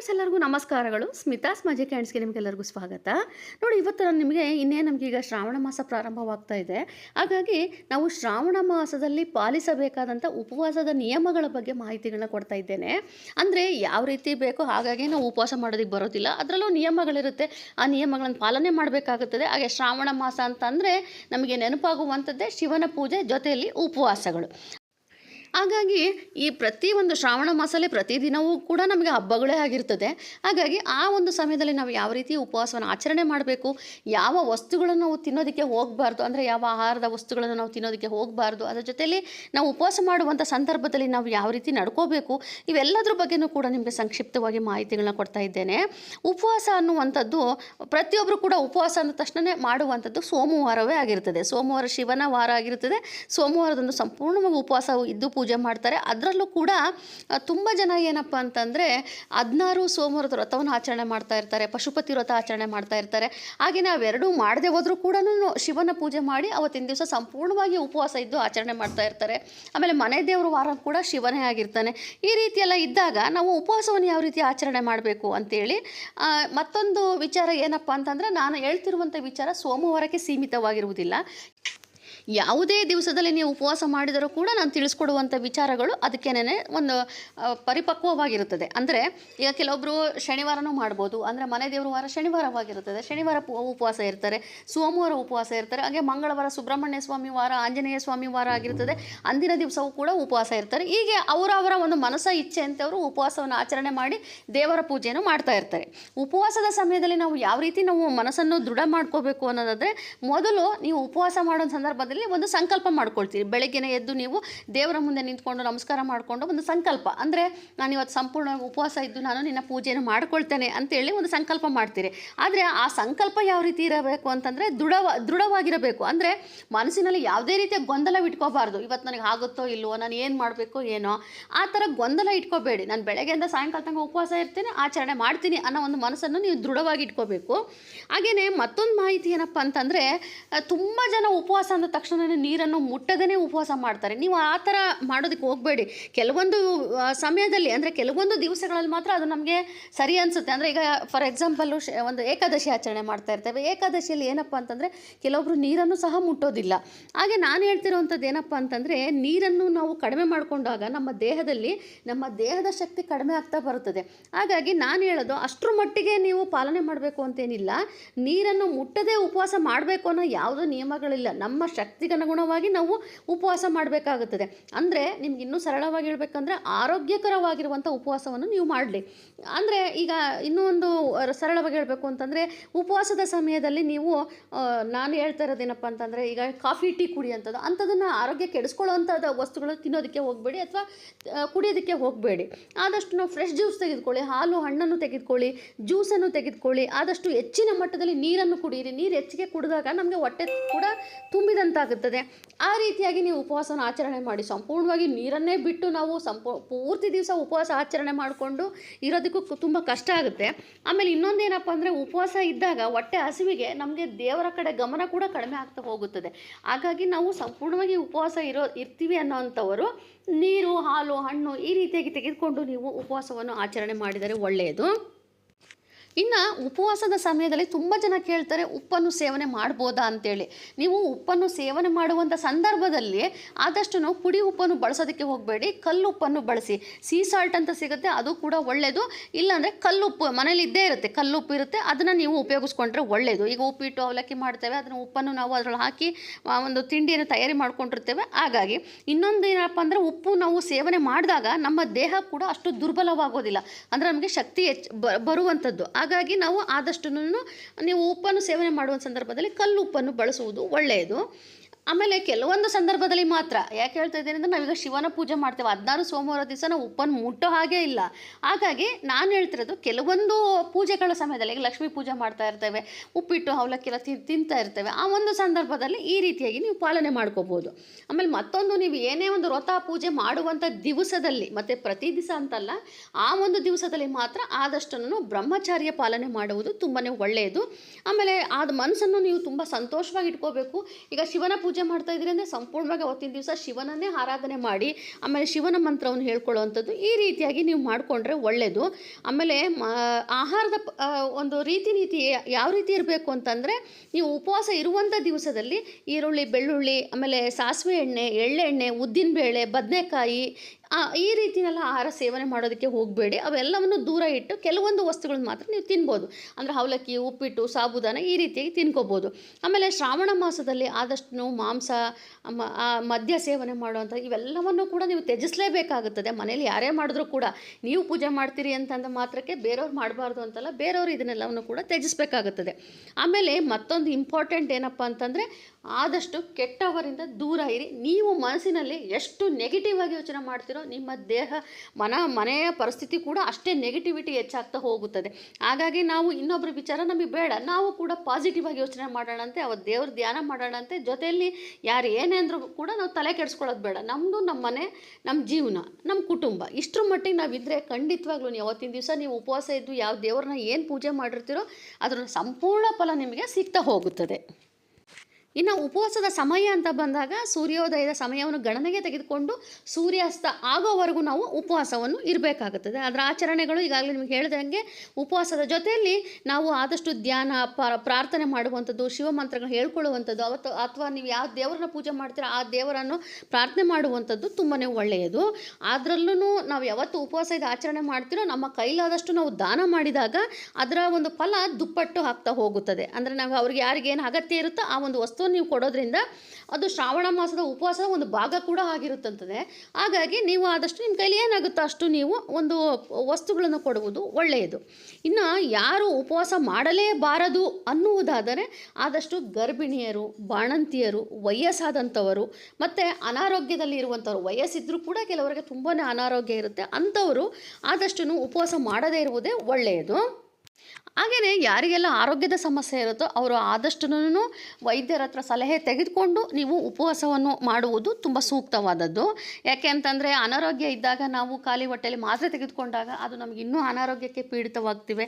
Friends ಎಲ್ಲರಿಗೂ ನಮಸ್ಕಾರಗಳು. ಸ್ಮಿತಾಸ್ ಮಜಿಕ್ ಹ್ಯಾಂಡ್ಸ್ಗೆ ನಿಮಗೆಲ್ಲರಿಗೂ ಸ್ವಾಗತ. ನೋಡಿ, ಇವತ್ತು ನಾನು ನಿಮಗೆ ಇನ್ನೇ ನಮಗೆ ಈಗ ಶ್ರಾವಣ ಮಾಸ ಪ್ರಾರಂಭವಾಗ್ತಾ ಇದೆ. ಹಾಗಾಗಿ ನಾವು ಶ್ರಾವಣ ಮಾಸದಲ್ಲಿ ಪಾಲಿಸಬೇಕಾದಂಥ ಉಪವಾಸದ ನಿಯಮಗಳ ಬಗ್ಗೆ ಮಾಹಿತಿಗಳನ್ನ ಕೊಡ್ತಾ ಇದ್ದೇನೆ. ಅಂದರೆ ಯಾವ ರೀತಿ ಬೇಕೋ ಹಾಗಾಗಿ ನಾವು ಉಪವಾಸ ಮಾಡೋದಕ್ಕೆ ಬರೋದಿಲ್ಲ. ಅದರಲ್ಲೂ ನಿಯಮಗಳಿರುತ್ತೆ. ಆ ನಿಯಮಗಳನ್ನು ಪಾಲನೆ ಮಾಡಬೇಕಾಗುತ್ತದೆ. ಹಾಗೆ ಶ್ರಾವಣ ಮಾಸ ಅಂತಂದರೆ ನಮಗೆ ನೆನಪಾಗುವಂಥದ್ದೇ ಶಿವನ ಪೂಜೆ ಜೊತೆಯಲ್ಲಿ ಉಪವಾಸಗಳು. ಹಾಗಾಗಿ ಈ ಪ್ರತಿ ಒಂದು ಶ್ರಾವಣ ಮಾಸದಲ್ಲಿ ಪ್ರತಿದಿನವೂ ಕೂಡ ನಮಗೆ ಹಬ್ಬಗಳೇ ಆಗಿರ್ತದೆ. ಹಾಗಾಗಿ ಆ ಒಂದು ಸಮಯದಲ್ಲಿ ನಾವು ಯಾವ ರೀತಿ ಉಪವಾಸವನ್ನು ಆಚರಣೆ ಮಾಡಬೇಕು, ಯಾವ ವಸ್ತುಗಳನ್ನು ನಾವು ತಿನ್ನೋದಕ್ಕೆ ಹೋಗಬಾರ್ದು, ಅಂದರೆ ಯಾವ ಆಹಾರದ ವಸ್ತುಗಳನ್ನು ನಾವು ತಿನ್ನೋದಕ್ಕೆ ಹೋಗಬಾರ್ದು, ಅದರ ಜೊತೆಯಲ್ಲಿ ನಾವು ಉಪವಾಸ ಮಾಡುವಂಥ ಸಂದರ್ಭದಲ್ಲಿ ನಾವು ಯಾವ ರೀತಿ ನಡ್ಕೋಬೇಕು, ಇವೆಲ್ಲದ್ರ ಬಗ್ಗೆನೂ ಕೂಡ ನಿಮಗೆ ಸಂಕ್ಷಿಪ್ತವಾಗಿ ಮಾಹಿತಿಗಳನ್ನ ಕೊಡ್ತಾ ಇದ್ದೇನೆ. ಉಪವಾಸ ಅನ್ನುವಂಥದ್ದು ಪ್ರತಿಯೊಬ್ಬರು ಕೂಡ ಉಪವಾಸ ಅಂದ ತಕ್ಷಣವೇ ಮಾಡುವಂಥದ್ದು ಸೋಮವಾರವೇ ಆಗಿರ್ತದೆ. ಸೋಮವಾರ ಶಿವನ ವಾರ ಆಗಿರ್ತದೆ. ಸೋಮವಾರದಂದು ಸಂಪೂರ್ಣವಾಗಿ ಉಪವಾಸ ಇದ್ದು ಪೂಜೆ ಮಾಡ್ತಾರೆ. ಅದರಲ್ಲೂ ಕೂಡ ತುಂಬ ಜನ ಏನಪ್ಪ ಅಂತಂದರೆ, ಹದಿನಾರು ಸೋಮವಾರದ ವ್ರತವನ್ನು ಆಚರಣೆ ಮಾಡ್ತಾ ಇರ್ತಾರೆ, ಪಶುಪತಿ ವ್ರತ ಆಚರಣೆ ಮಾಡ್ತಾ ಇರ್ತಾರೆ. ಹಾಗೆ ನಾವೆರಡೂ ಮಾಡದೆ ಹೋದರೂ ಕೂಡ ಶಿವನ ಪೂಜೆ ಮಾಡಿ ಅವತ್ತಿನ ದಿವಸ ಸಂಪೂರ್ಣವಾಗಿ ಉಪವಾಸ ಇದ್ದು ಆಚರಣೆ ಮಾಡ್ತಾ ಇರ್ತಾರೆ. ಆಮೇಲೆ ಮನೆ ದೇವರು ವಾರ ಕೂಡ ಶಿವನೇ ಆಗಿರ್ತಾನೆ. ಈ ರೀತಿಯೆಲ್ಲ ಇದ್ದಾಗ ನಾವು ಉಪವಾಸವನ್ನು ಯಾವ ರೀತಿ ಆಚರಣೆ ಮಾಡಬೇಕು ಅಂತೇಳಿ ಮತ್ತೊಂದು ವಿಚಾರ ಏನಪ್ಪ ಅಂತಂದರೆ, ನಾನು ಹೇಳ್ತಿರುವಂಥ ವಿಚಾರ ಸೋಮವಾರಕ್ಕೆ ಸೀಮಿತವಾಗಿರುವುದಿಲ್ಲ. ಯಾವುದೇ ದಿವಸದಲ್ಲಿ ನೀವು ಉಪವಾಸ ಮಾಡಿದರೂ ಕೂಡ ನಾನು ತಿಳಿಸ್ಕೊಡುವಂಥ ವಿಚಾರಗಳು ಅದಕ್ಕೇನೆ ಒಂದು ಪರಿಪಕ್ವವಾಗಿರುತ್ತದೆ. ಅಂದರೆ ಈಗ ಕೆಲವೊಬ್ಬರು ಶನಿವಾರನೂ ಮಾಡ್ಬೋದು. ಅಂದರೆ ಮನೆ ದೇವ್ರ ವಾರ ಶನಿವಾರವಾಗಿರುತ್ತದೆ. ಶನಿವಾರ ಉಪವಾಸ ಇರ್ತಾರೆ. ಸೋಮವಾರ ಉಪವಾಸ ಇರ್ತಾರೆ. ಹಾಗೆ ಮಂಗಳವಾರ ಸುಬ್ರಹ್ಮಣ್ಯ ಸ್ವಾಮಿ ವಾರ, ಆಂಜನೇಯ ಸ್ವಾಮಿ ವಾರ ಆಗಿರುತ್ತದೆ ಅಂದಿನ ದಿವಸವೂ ಕೂಡ ಉಪವಾಸ ಇರ್ತಾರೆ. ಹೀಗೆ ಅವರವರ ಒಂದು ಮನಸ್ಸ ಇಚ್ಛೆ ಅಂತವರು ಉಪವಾಸವನ್ನು ಆಚರಣೆ ಮಾಡಿ ದೇವರ ಪೂಜೆಯನ್ನು ಮಾಡ್ತಾ ಇರ್ತಾರೆ. ಉಪವಾಸದ ಸಮಯದಲ್ಲಿ ನಾವು ಯಾವ ರೀತಿ ನಾವು ಮನಸ್ಸನ್ನು ದೃಢ ಮಾಡ್ಕೋಬೇಕು ಅನ್ನೋದಾದರೆ, ಮೊದಲು ನೀವು ಉಪವಾಸ ಮಾಡೋ ಸಂದರ್ಭದಲ್ಲಿ ಒಂದು ಸಂಕಲ್ಪ ಮಾಡ್ಕೊಳ್ತೀರಿ. ಬೆಳಗ್ಗೆನೇ ಎದ್ದು ನೀವು ದೇವರ ಮುಂದೆ ನಿಂತ್ಕೊಂಡು ನಮಸ್ಕಾರ ಮಾಡಿಕೊಂಡು ಒಂದು ಸಂಕಲ್ಪ. ಅಂದರೆ ನಾನು ಇವತ್ತು ಸಂಪೂರ್ಣ ಉಪವಾಸ ಇದ್ದು ನಾನು ನಿನ್ನ ಪೂಜೆಯನ್ನು ಮಾಡ್ಕೊಳ್ತೇನೆ ಅಂತೇಳಿ ಒಂದು ಸಂಕಲ್ಪ ಮಾಡ್ತೀರಿ. ಆದರೆ ಆ ಸಂಕಲ್ಪ ಯಾವ ರೀತಿ ಇರಬೇಕು ಅಂತಂದರೆ ದೃಢವ, ದೃಢವಾಗಿರಬೇಕು. ಅಂದರೆ ಮನಸ್ಸಿನಲ್ಲಿ ಯಾವುದೇ ರೀತಿಯ ಗೊಂದಲ ಇಟ್ಕೋಬಾರ್ದು. ಇವತ್ತು ನನಗೆ ಆಗುತ್ತೋ ಇಲ್ಲವೋ ನಾನು ಏನು ಮಾಡಬೇಕು ಏನೋ, ಆ ಥರ ಗೊಂದಲ ಇಟ್ಕೋಬೇಡಿ. ನಾನು ಬೆಳಗ್ಗೆಯಿಂದ ಸಾಯಂಕಾಲ ತನಕ ಉಪವಾಸ ಇರ್ತೀನಿ, ಆಚರಣೆ ಮಾಡ್ತೀನಿ ಅನ್ನೋ ಒಂದು ಮನಸ್ಸನ್ನು ನೀವು ದೃಢವಾಗಿ ಇಟ್ಕೋಬೇಕು. ಹಾಗೆಯೇ ಮತ್ತೊಂದು ಮಾಹಿತಿ ಏನಪ್ಪ ಅಂತಂದರೆ ತುಂಬ ಜನ ಉಪವಾಸ ಅಂದ ತಕ್ಷಣ ನೀರನ್ನು ಮುಟ್ಟದೇ ಉಪವಾಸ ಮಾಡ್ತಾರೆ. ನೀವು ಆ ಥರ ಮಾಡೋದಕ್ಕೆ ಹೋಗಬೇಡಿ. ಕೆಲವೊಂದು ಸಮಯದಲ್ಲಿ ಅಂದರೆ ಕೆಲವೊಂದು ದಿವಸಗಳಲ್ಲಿ ಮಾತ್ರ ಅದು ನಮಗೆ ಸರಿ ಅನಿಸುತ್ತೆ. ಅಂದರೆ ಈಗ ಫಾರ್ ಎಕ್ಸಾಂಪಲ್ಲು ಒಂದು ಏಕಾದಶಿ ಆಚರಣೆ ಮಾಡ್ತಾ ಇರ್ತೇವೆ. ಏಕಾದಶಿಯಲ್ಲಿ ಏನಪ್ಪ ಅಂತಂದರೆ ಕೆಲವೊಬ್ಬರು ನೀರನ್ನು ಸಹ ಮುಟ್ಟೋದಿಲ್ಲ. ಹಾಗೆ ನಾನು ಹೇಳ್ತಿರೋವಂಥದ್ದು ಏನಪ್ಪ ಅಂತಂದರೆ ನೀರನ್ನು ನಾವು ಕಡಿಮೆ ಮಾಡಿಕೊಂಡಾಗ ನಮ್ಮ ದೇಹದಲ್ಲಿ, ನಮ್ಮ ದೇಹದ ಶಕ್ತಿ ಕಡಿಮೆ ಆಗ್ತಾ ಬರುತ್ತದೆ. ಹಾಗಾಗಿ ನಾನು ಹೇಳೋದು ಅಷ್ಟರ ಮಟ್ಟಿಗೆ ನೀವು ಪಾಲನೆ ಮಾಡಬೇಕು ಅಂತೇನಿಲ್ಲ. ನೀರನ್ನು ಮುಟ್ಟದೇ ಉಪವಾಸ ಮಾಡಬೇಕು ಅನ್ನೋ ಯಾವುದೋ ನಿಯಮಗಳಿಲ್ಲ. ನಮ್ಮ ಶಕ್ತಿಗನುಗುಣವಾಗಿ ನಾವು ಉಪವಾಸ ಮಾಡಬೇಕಾಗುತ್ತದೆ. ಅಂದರೆ ನಿಮ್ಗೆ ಇನ್ನೂ ಸರಳವಾಗಿ ಹೇಳಬೇಕಂದ್ರೆ ಆರೋಗ್ಯಕರವಾಗಿರುವಂಥ ಉಪವಾಸವನ್ನು ನೀವು ಮಾಡಲಿ. ಅಂದರೆ ಈಗ ಇನ್ನೂ ಒಂದು ಸರಳವಾಗಿ ಹೇಳಬೇಕು ಅಂತಂದರೆ ಉಪವಾಸದ ಸಮಯದಲ್ಲಿ ನೀವು ನಾನು ಹೇಳ್ತಾ ಇರೋದೇನಪ್ಪ ಅಂತಂದರೆ ಈಗ ಕಾಫಿ, ಟೀ ಕುಡಿಯೋಂಥದ್ದು ಅಂಥದ್ದನ್ನು ಆರೋಗ್ಯ ಕೆಡಿಸ್ಕೊಳ್ಳೋವಂಥದ್ದು ವಸ್ತುಗಳು ತಿನ್ನೋದಕ್ಕೆ ಹೋಗಬೇಡಿ ಅಥವಾ ಕುಡಿಯೋದಕ್ಕೆ ಹೋಗಬೇಡಿ. ಆದಷ್ಟು ನಾವು ಫ್ರೆಶ್ ಜ್ಯೂಸ್ ತೆಗೆದುಕೊಳ್ಳಿ, ಹಾಲು, ಹಣ್ಣನ್ನು ತೆಗೆದುಕೊಳ್ಳಿ, ಜ್ಯೂಸನ್ನು ತೆಗೆದುಕೊಳ್ಳಿ, ಆದಷ್ಟು ಹೆಚ್ಚಿನ ಮಟ್ಟದಲ್ಲಿ ನೀರನ್ನು ಕುಡಿಯಿರಿ ನೀರು ಹೆಚ್ಚಿಗೆ ಕುಡಿದಾಗ ನಮಗೆ ಹೊಟ್ಟೆ ಕೂಡ ತುಂಬಿದಂತಾಗುತ್ತದೆ ಆ ರೀತಿಯಾಗಿ ನೀವು ಉಪವಾಸನ ಆಚರಣೆ ಮಾಡಿ. ಸಂಪೂರ್ಣವಾಗಿ ನೀರನ್ನೇ ಬಿಟ್ಟು ನಾವು ಸಂಪೂ, ಪೂರ್ತಿ ದಿವಸ ಉಪವಾಸ ಆಚರಣೆ ಮಾಡಿಕೊಂಡು ಇರೋದಕ್ಕೂ ತುಂಬ ಕಷ್ಟ ಆಗುತ್ತೆ. ಆಮೇಲೆ ಇನ್ನೊಂದೇನಪ್ಪ ಅಂದರೆ ಉಪವಾಸ ಇದ್ದಾಗ ಹೊಟ್ಟೆ ಹಸಿವಿಗೆ ನಮಗೆ ದೇವರ ಕಡೆ ಗಮನ ಕೂಡ ಕಡಿಮೆ ಆಗ್ತಾ ಹೋಗುತ್ತದೆ. ಹಾಗಾಗಿ ನಾವು ಸಂಪೂರ್ಣವಾಗಿ ಉಪವಾಸ ಇರೋ, ಇರ್ತೀವಿ ಅನ್ನೋವಂಥವರು ನೀರು, ಹಾಲು, ಹಣ್ಣು ಈ ರೀತಿಯಾಗಿ ತೆಗೆದುಕೊಂಡು ನೀವು ಉಪವಾಸವನ್ನು ಆಚರಣೆ ಮಾಡಿದರೆ ಒಳ್ಳೆಯದು ಇನ್ನು ಉಪವಾಸದ ಸಮಯದಲ್ಲಿ ತುಂಬ ಜನ ಕೇಳ್ತಾರೆ, ಉಪ್ಪನ್ನು ಸೇವನೆ ಮಾಡ್ಬೋದಾ? ಅಂತೇಳಿ. ನೀವು ಉಪ್ಪನ್ನು ಸೇವನೆ ಮಾಡುವಂಥ ಸಂದರ್ಭದಲ್ಲಿ ಆದಷ್ಟು ನಾವು ಪುಡಿ ಉಪ್ಪನ್ನು ಬಳಸೋದಕ್ಕೆ ಹೋಗಬೇಡಿ, ಕಲ್ಲು ಉಪ್ಪನ್ನು ಬಳಸಿ. ಸೀ ಸಾಲ್ಟ್ ಅಂತ ಸಿಗುತ್ತೆ, ಅದು ಕೂಡ ಒಳ್ಳೆಯದು ಇಲ್ಲಾಂದರೆ ಕಲ್ಲುಪ್ಪು ಮನೇಲಿ ಇದ್ದೇ ಇರುತ್ತೆ ಕಲ್ಲುಪ್ಪು ಇರುತ್ತೆ, ಅದನ್ನು ನೀವು ಉಪಯೋಗಿಸ್ಕೊಂಡ್ರೆ ಒಳ್ಳೆಯದು ಈಗ ಉಪ್ಪಿಟ್ಟು ಅವಲಕ್ಕಿ ಮಾಡ್ತೇವೆ, ಅದನ್ನು ಉಪ್ಪನ್ನು ನಾವು ಅದರೊಳಗೆ ಹಾಕಿ ಒಂದು ತಿಂಡಿಯನ್ನು ತಯಾರಿ ಮಾಡ್ಕೊಂಡಿರ್ತೇವೆ. ಹಾಗಾಗಿ ಇನ್ನೊಂದು ಏನಪ್ಪ ಅಂದರೆ ಉಪ್ಪು ನಾವು ಸೇವನೆ ಮಾಡಿದಾಗ ನಮ್ಮ ದೇಹ ಕೂಡ ಅಷ್ಟು ದುರ್ಬಲವಾಗೋದಿಲ್ಲ. ಅಂದರೆ ನಮಗೆ ಶಕ್ತಿ ಹೆಚ್ಚು ಬರುವಂಥದ್ದು ಹಾಗಾಗಿ ನಾವು ಆದಷ್ಟು ನೀವು ಉಪ್ಪನ್ನು ಸೇವನೆ ಮಾಡುವ ಸಂದರ್ಭದಲ್ಲಿ ಕಲ್ಲು ಉಪ್ಪನ್ನು ಬಳಸುವುದು ಒಳ್ಳೆಯದು. ಆಮೇಲೆ ಕೆಲವೊಂದು ಸಂದರ್ಭದಲ್ಲಿ ಮಾತ್ರ ಯಾಕೆ ಹೇಳ್ತಾ ಇದ್ದೇನೆ ಅಂದರೆ ನಾವೀಗ ಶಿವನ ಪೂಜೆ ಮಾಡ್ತೇವೆ. ಹದಿನಾರು ಸೋಮವಾರ ದಿವಸ ನಾವು ಉಪ್ಪನ್ನು ಮುಟ್ಟೋ ಹಾಗೆ ಇಲ್ಲ. ಹಾಗಾಗಿ ನಾನು ಹೇಳ್ತಿರೋದು ಕೆಲವೊಂದು ಪೂಜೆಗಳ ಸಮಯದಲ್ಲಿ ಲಕ್ಷ್ಮೀ ಪೂಜೆ ಮಾಡ್ತಾ ಇರ್ತೇವೆ, ಉಪ್ಪಿಟ್ಟು ಅವಲಕ್ಕಿ ಎಲ್ಲ ತಿ, ತಿಂತಾ ಇರ್ತೇವೆ. ಆ ಒಂದು ಸಂದರ್ಭದಲ್ಲಿ ಈ ರೀತಿಯಾಗಿ ನೀವು ಪಾಲನೆ ಮಾಡ್ಕೋಬೋದು ಆಮೇಲೆ ಮತ್ತೊಂದು ನೀವು ಏನೇ ಒಂದು ವ್ರತ ಪೂಜೆ ಮಾಡುವಂಥ ದಿವಸದಲ್ಲಿ, ಮತ್ತು ಪ್ರತಿ ದಿವಸ ಅಂತಲ್ಲ, ಆ ಒಂದು ದಿವಸದಲ್ಲಿ ಮಾತ್ರ ಆದಷ್ಟನ್ನು ಬ್ರಹ್ಮಚಾರ್ಯ ಪಾಲನೆ ಮಾಡುವುದು ತುಂಬಾ ಒಳ್ಳೆಯದು. ಆಮೇಲೆ ಆದ ಮನಸ್ಸನ್ನು ನೀವು ತುಂಬ ಸಂತೋಷವಾಗಿ ಇಟ್ಕೋಬೇಕು. ಈಗ ಶಿವನ ಪೂಜೆ ಮಾಡ್ತಾ ಇದ್ದೀರಿ ಅಂದರೆ ಸಂಪೂರ್ಣವಾಗಿ ಅವತ್ತಿನ ದಿವಸ ಶಿವನನ್ನೇ ಆರಾಧನೆ ಮಾಡಿ, ಆಮೇಲೆ ಶಿವನ ಮಂತ್ರವನ್ನು ಹೇಳ್ಕೊಳ್ಳುವಂಥದ್ದು ಈ ರೀತಿಯಾಗಿ ನೀವು ಮಾಡಿಕೊಂಡ್ರೆ ಒಳ್ಳೆಯದು ಆಮೇಲೆ ಆಹಾರದ ಒಂದು ರೀತಿ ನೀತಿ ಯಾವ ರೀತಿ ಇರಬೇಕು ಅಂತಂದರೆ ನೀವು ಉಪವಾಸ ಇರುವಂಥ ದಿವಸದಲ್ಲಿ ಈರುಳ್ಳಿ, ಬೆಳ್ಳುಳ್ಳಿ, ಆಮೇಲೆ ಸಾಸಿವೆ ಎಣ್ಣೆ, ಎಳ್ಳೆಣ್ಣೆ, ಉದ್ದಿನಬೇಳೆ, ಬದನೆಕಾಯಿ ಈ ರೀತಿನೆಲ್ಲ ಆಹಾರ ಸೇವನೆ ಮಾಡೋದಕ್ಕೆ ಹೋಗಬೇಡಿ. ಅವೆಲ್ಲವನ್ನು ದೂರ ಇಟ್ಟು ಕೆಲವೊಂದು ವಸ್ತುಗಳನ್ನ ಮಾತ್ರ ನೀವು ತಿನ್ಬೋದು. ಅಂದರೆ ಅವಲಕ್ಕಿ, ಉಪ್ಪಿಟ್ಟು, ಸಾಬುದಾನ ಈ ರೀತಿಯಾಗಿ ತಿನ್ಕೋಬೋದು. ಆಮೇಲೆ ಶ್ರಾವಣ ಮಾಸದಲ್ಲಿ ಆದಷ್ಟು ಮಾಂಸ ಮದ್ಯ ಸೇವನೆ ಮಾಡುವಂಥ ಇವೆಲ್ಲವನ್ನು ಕೂಡ ನೀವು ತ್ಯಜಿಸಲೇಬೇಕಾಗುತ್ತದೆ. ಮನೇಲಿ ಯಾರೇ ಮಾಡಿದ್ರೂ ಕೂಡ ನೀವು ಪೂಜೆ ಮಾಡ್ತೀರಿ ಅಂತಂದ ಮಾತ್ರಕ್ಕೆ ಬೇರೆಯವ್ರು ಮಾಡಬಾರ್ದು ಅಂತಲ್ಲ ಬೇರೆಯವರು ಇದನ್ನೆಲ್ಲವನ್ನು ಕೂಡ ತ್ಯಜಿಸಬೇಕಾಗುತ್ತದೆ. ಆಮೇಲೆ ಮತ್ತೊಂದು ಇಂಪಾರ್ಟೆಂಟ್ ಏನಪ್ಪ ಅಂತಂದರೆ ಆದಷ್ಟು ಕೆಟ್ಟವರಿಂದ ದೂರ ಇರಿ. ನೀವು ಮನಸ್ಸಿನಲ್ಲಿ ಎಷ್ಟು ನೆಗೆಟಿವ್ ಆಗಿ ಯೋಚನೆ ಮಾಡ್ತೀರೋ ನಿಮ್ಮ ದೇಹ, ಮನ, ಮನೆಯ ಪರಿಸ್ಥಿತಿ ಕೂಡ ಅಷ್ಟೇ ನೆಗೆಟಿವಿಟಿ ಹೆಚ್ಚಾಗ್ತಾ ಹೋಗುತ್ತದೆ. ಹಾಗಾಗಿ ನಾವು ಇನ್ನೊಬ್ಬರ ವಿಚಾರ ನಮಗೆ ಬೇಡ. ನಾವು ಕೂಡ ಪಾಸಿಟಿವ್ ಆಗಿ ಯೋಚನೆ ಮಾಡೋಣಂತೆ ಅವತ್ತು ದೇವ್ರ ಧ್ಯಾನ ಮಾಡೋಣಂತೆ. ಜೊತೆಯಲ್ಲಿ ಯಾರು ಏನೇ ಅಂದರೂ ಕೂಡ ನಾವು ತಲೆ ಕೆಡಿಸ್ಕೊಳ್ಳೋದು ಬೇಡ. ನಮ್ಮದು ನಮ್ಮ ಮನೆ ನಮ್ಮ ಜೀವನ ನಮ್ಮ ಕುಟುಂಬ. ಇಷ್ಟರ ಮಟ್ಟಿಗೆ ನಾವಿದ್ದರೆ ಖಂಡಿತವಾಗ್ಲೂ ನೀವು ಅವತ್ತಿನ ದಿವಸ ನೀವು ಉಪವಾಸ ಇದ್ದು ಯಾವ ದೇವ್ರನ್ನ ಏನು ಪೂಜೆ ಮಾಡಿರ್ತೀರೋ ಅದರ ಸಂಪೂರ್ಣ ಫಲ ನಿಮಗೆ ಸಿಗ್ತಾ ಹೋಗುತ್ತದೆ. ಇನ್ನು ಉಪವಾಸದ ಸಮಯ ಅಂತ ಬಂದಾಗ ಸೂರ್ಯೋದಯದ ಸಮಯವನ್ನು ಗಣನೆಗೆ ತೆಗೆದುಕೊಂಡು ಸೂರ್ಯಾಸ್ತ ಆಗೋವರೆಗೂ ನಾವು ಉಪವಾಸವನ್ನು ಇರಬೇಕಾಗುತ್ತದೆ. ಅದರ ಆಚರಣೆಗಳು ಈಗಾಗಲೇ ನಿಮಗೆ ಹೇಳಿದಂಗೆ ಉಪವಾಸದ ಜೊತೆಯಲ್ಲಿ ನಾವು ಆದಷ್ಟು ಧ್ಯಾನ ಪ್ರಾರ್ಥನೆ ಮಾಡುವಂಥದ್ದು ಶಿವಮಂತ್ರಗಳು ಹೇಳ್ಕೊಳ್ಳುವಂಥದ್ದು, ಅವತ್ತು ಅಥವಾ ನೀವು ಯಾವ ದೇವರನ್ನ ಪೂಜೆ ಮಾಡ್ತೀರೋ ಆ ದೇವರನ್ನು ಪ್ರಾರ್ಥನೆ ಮಾಡುವಂಥದ್ದು ತುಂಬಾ ಒಳ್ಳೆಯದು. ಅದರಲ್ಲೂ ನಾವು ಯಾವತ್ತು ಉಪವಾಸ ಇದು ಆಚರಣೆ ಮಾಡ್ತೀರೋ ನಮ್ಮ ಕೈಲಾದಷ್ಟು ನಾವು ದಾನ ಮಾಡಿದಾಗ ಅದರ ಒಂದು ಫಲ ದುಪ್ಪಟ್ಟು ಆಗ್ತಾ ಹೋಗುತ್ತದೆ. ಅಂದರೆ ನಾವು ಅವ್ರಿಗೆ ಯಾರಿಗೇನು ಅಗತ್ಯ ಇರುತ್ತೋ ಆ ಒಂದು ವಸ್ತುವನ್ನು ನೀವು ಕೊಡೋದ್ರಿಂದ ಅದು ಶ್ರಾವಣ ಮಾಸದ ಉಪವಾಸದ ಒಂದು ಭಾಗ ಕೂಡ ಆಗಿರುತ್ತಂತದೆ. ಹಾಗಾಗಿ ನೀವು ಆದಷ್ಟು ನಿಮ್ಮ ಕೈಲಿ ಏನಾಗುತ್ತೋ ಅಷ್ಟು ನೀವು ಒಂದು ವಸ್ತುಗಳನ್ನು ಕೊಡುವುದು ಒಳ್ಳೆಯದು. ಇನ್ನು ಯಾರು ಉಪವಾಸ ಮಾಡಲೇಬಾರದು ಅನ್ನುವುದಾದರೆ ಆದಷ್ಟು ಗರ್ಭಿಣಿಯರು, ಬಾಣಂತಿಯರು, ವಯಸ್ಸಾದಂಥವರು, ಮತ್ತು ಅನಾರೋಗ್ಯದಲ್ಲಿ ಇರುವಂಥವ್ರು, ವಯಸ್ಸಿದ್ರೂ ಕೂಡ ಕೆಲವರಿಗೆ ತುಂಬಾ ಅನಾರೋಗ್ಯ ಇರುತ್ತೆ. ಅಂಥವರು ಆದಷ್ಟು ಉಪವಾಸ ಮಾಡದೇ ಇರುವುದೇ ಒಳ್ಳೆಯದು. ಹಾಗೆಯೇ ಯಾರಿಗೆಲ್ಲ ಆರೋಗ್ಯದ ಸಮಸ್ಯೆ ಇರುತ್ತೋ ಅವರು ಆದಷ್ಟು ವೈದ್ಯರ ಹತ್ರ ಸಲಹೆ ತೆಗೆದುಕೊಂಡು ನೀವು ಉಪವಾಸವನ್ನು ಮಾಡುವುದು ತುಂಬ ಸೂಕ್ತವಾದದ್ದು. ಯಾಕೆ ಅಂತಂದರೆ ಅನಾರೋಗ್ಯ ಇದ್ದಾಗ ನಾವು ಖಾಲಿ ಹೊಟ್ಟೆಯಲ್ಲಿ ಮಾತ್ರೆ ತೆಗೆದುಕೊಂಡಾಗ ಅದು ನಮಗೆ ಇನ್ನೂ ಅನಾರೋಗ್ಯಕ್ಕೆ ಪೀಡಿತವಾಗ್ತಿವೆ.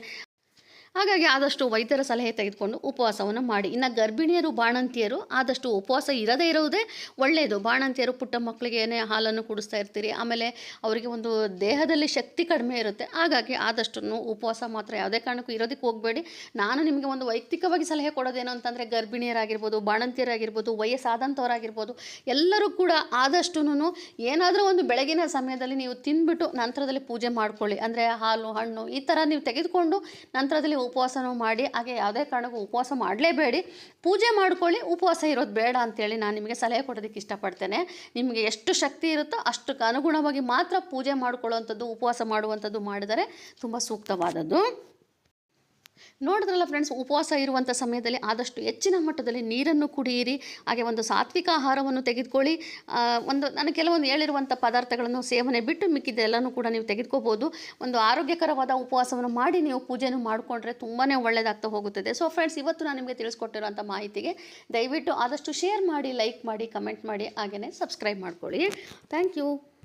ಹಾಗಾಗಿ ಆದಷ್ಟು ವೈದ್ಯರ ಸಲಹೆ ತೆಗೆದುಕೊಂಡು ಉಪವಾಸವನ್ನು ಮಾಡಿ. ಇನ್ನು ಗರ್ಭಿಣಿಯರು, ಬಾಣಂತಿಯರು ಆದಷ್ಟು ಉಪವಾಸ ಇರದೇ ಇರುವುದೇ ಒಳ್ಳೆಯದು. ಬಾಣಂತಿಯರು ಪುಟ್ಟ ಮಕ್ಕಳಿಗೆ ಏನೇ ಹಾಲನ್ನು ಕುಡಿಸ್ತಾ ಇರ್ತೀರಿ. ಆಮೇಲೆ ಅವರಿಗೆ ಒಂದು ದೇಹದಲ್ಲಿ ಶಕ್ತಿ ಕಡಿಮೆ ಇರುತ್ತೆ. ಹಾಗಾಗಿ ಆದಷ್ಟು ಉಪವಾಸ ಮಾತ್ರ ಯಾವುದೇ ಕಾರಣಕ್ಕೂ ಇರೋದಕ್ಕೆ ಹೋಗಬೇಡಿ. ನಾನು ನಿಮಗೆ ಒಂದು ವೈಯಕ್ತಿಕವಾಗಿ ಸಲಹೆ ಕೊಡೋದೇನು ಅಂತಂದರೆ ಗರ್ಭಿಣಿಯರಾಗಿರ್ಬೋದು, ಬಾಣಂತಿಯರಾಗಿರ್ಬೋದು ವಯಸ್ಸಾದಂಥವರಾಗಿರ್ಬೋದು ಎಲ್ಲರೂ ಕೂಡ ಆದಷ್ಟು ಏನಾದರೂ ಒಂದು ಬೆಳಗಿನ ಸಮಯದಲ್ಲಿ ನೀವು ತಿಂದ್ಬಿಟ್ಟು ನಂತರದಲ್ಲಿ ಪೂಜೆ ಮಾಡ್ಕೊಳ್ಳಿ. ಅಂದರೆ ಹಾಲು, ಹಣ್ಣು ಈ ಥರ ನೀವು ತೆಗೆದುಕೊಂಡು ನಂತರದಲ್ಲಿ ಉಪವಾಸನೂ ಮಾಡಿ, ಹಾಗೆ ಯಾವುದೇ ಕಾರಣಕ್ಕೂ ಉಪವಾಸ ಮಾಡಲೇಬೇಡಿ. ಪೂಜೆ ಮಾಡ್ಕೊಳ್ಳಿ, ಉಪವಾಸ ಇರೋದು ಬೇಡ ಅಂತೇಳಿ ನಾನು ನಿಮಗೆ ಸಲಹೆ ಕೊಡೋದಕ್ಕೆ ಇಷ್ಟಪಡ್ತೇನೆ. ನಿಮಗೆ ಎಷ್ಟು ಶಕ್ತಿ ಇರುತ್ತೋ ಅಷ್ಟಕ್ಕೆ ಅನುಗುಣವಾಗಿ ಮಾತ್ರ ಪೂಜೆ ಮಾಡ್ಕೊಳ್ಳುವಂಥದ್ದು, ಉಪವಾಸ ಮಾಡುವಂಥದ್ದು ಮಾಡಿದರೆ ತುಂಬ ಸೂಕ್ತವಾದದ್ದು. ನೋಡಿದ್ರಲ್ಲ ಫ್ರೆಂಡ್ಸ್ ಉಪವಾಸ ಇರುವಂಥ ಸಮಯದಲ್ಲಿ ಆದಷ್ಟು ಹೆಚ್ಚಿನ ಮಟ್ಟದಲ್ಲಿ ನೀರನ್ನು ಕುಡಿಯಿರಿ. ಹಾಗೆ ಒಂದು ಸಾತ್ವಿಕ ಆಹಾರವನ್ನು ತೆಗೆದುಕೊಳ್ಳಿ. ಒಂದು ನಾನು ಕೆಲವೊಂದು ಹೇಳಿರುವಂಥ ಪದಾರ್ಥಗಳನ್ನು ಸೇವನೆ ಬಿಟ್ಟು ಮಿಕ್ಕಿದ್ದೆಲ್ಲನೂ ಕೂಡ ನೀವು ತೆಗೆದುಕೋಬೋದು. ಒಂದು ಆರೋಗ್ಯಕರವಾದ ಉಪವಾಸವನ್ನು ಮಾಡಿ ನೀವು ಪೂಜೆಯನ್ನು ಮಾಡಿಕೊಂಡ್ರೆ ತುಂಬಾ ಒಳ್ಳೆಯದಾಗ್ತಾ ಹೋಗುತ್ತದೆ. ಸೊ ಫ್ರೆಂಡ್ಸ್ ಇವತ್ತು ನಾನು ನಿಮಗೆ ತಿಳಿಸ್ಕೊಟ್ಟಿರುವಂಥ ಮಾಹಿತಿಗೆ ದಯವಿಟ್ಟು ಆದಷ್ಟು ಶೇರ್ ಮಾಡಿ ಲೈಕ್ ಮಾಡಿ ಕಮೆಂಟ್ ಮಾಡಿ ಹಾಗೆಯೇ ಸಬ್ಸ್ಕ್ರೈಬ್ ಮಾಡ್ಕೊಳ್ಳಿ. Thank you